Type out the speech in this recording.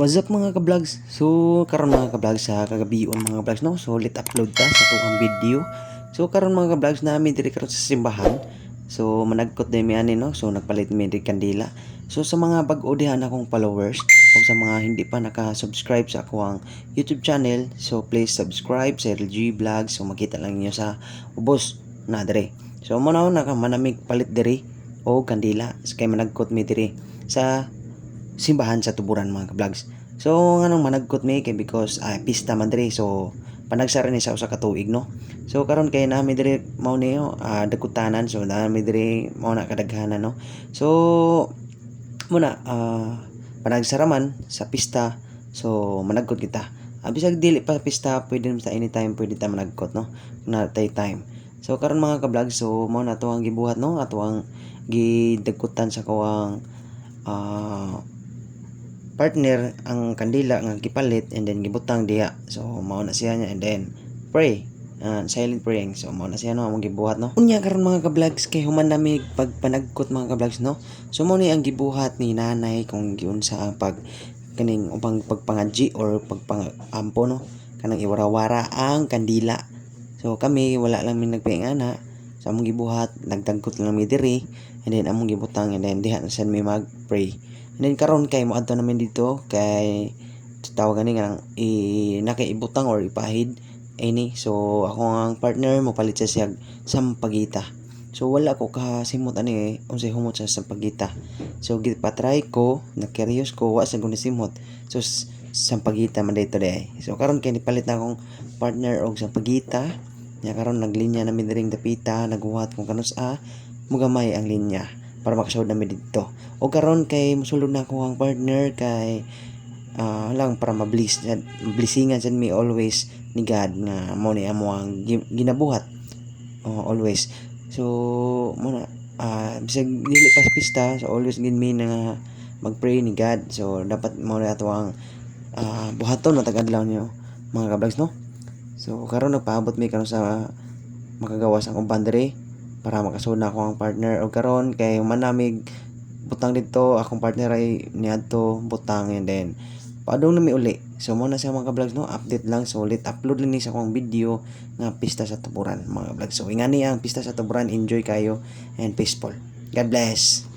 What's up mga ka-vlogs? So, karon mga ka-vlogs sa kagabion mga vlogs no. So, let upload ta sa tuang video. So, karon mga ka-vlogs namin diri karon sa simbahan. So, managkot din mi ani no. So, nagpalit mi diri kandila. So, sa mga bag-o dihan akong followers o sa mga hindi pa naka-subscribe sa akong YouTube channel, so please subscribe sa LG Vlogs. So, makita lang niyo sa ubos na diri. So, mo na naka manamig palit diri o kandila. So, kay managkot mi diri sa simbahan sa tuburan mga ka-vlogs. So nganong managkot mi kay because ah, pista man diri so panagsara ni sa usa ka tuig no. So karon kay nami diri mao niyo ah, dagkutanan so nami diri mao na kadaghanan no. So muna ah, panagsara man sa pista so managkot kita. Ah, bisag dili pa pista pwede sa anytime pwede ta managkot no. Na tay time. So karon mga ka-vlog so mao na to ang gibuhat no ato ang gidagkutan sa kawang ah partner ang kandila nga gipalit and then gibutang diha. So mao na siya niya and then pray uh, silent praying. So mao na siya no among gibuhat no. Unya karon mga ka-vlogs kay human nami pagpanagkot mga ka-vlogs no. So mao ni ang gibuhat ni nanay kung giunsa ang pag kaning upang pagpangadji or pagpangampo no. Kanang iwarawara ang kandila. So kami wala lang mi nagpaingana. So among gibuhat nagdagkot lang mi diri and then among gibutang and then diha na sad mi mag pray And then karon kay mo adto namin dito kay tawag gani nga i nakaibutang or ipahid ini. So ako ang partner mo palit siya siya sampagita so wala ko kasimot ani unsay humot sa sampagita so gipatry ko na-curious ko wa sa guni simot. So sampagita man dito day so karon kay nipalit na akong partner og sampagita nya karon naglinya namin diring dapita nagbuhat kung kanus a mugamay ang linya para makasahod namin dito. O karon kay musulod na ako ang partner kay ah, lang para mablis blisingan sad mi always ni God nga mo ni amo ang gi- ginabuhat. Oh, always. So mo na ah, bisag dili pa pista so always gid mi nga magpray ni God. So dapat mo na ato ang ah, buhaton na tagadlaw niyo mga kablags no? So karon nagpaabot mi karon sa makagawas ang boundary para makasud na ako ang partner. O karon kay manamig butang dito akong partner ay niadto butang and then paadong na mi uli. So mo na siya mga vlogs no update lang. So ulit upload lang ni sa akong video nga pista sa tuburan mga vlogs. So ingani ang pista sa tuburan. Enjoy kayo and peaceful. God bless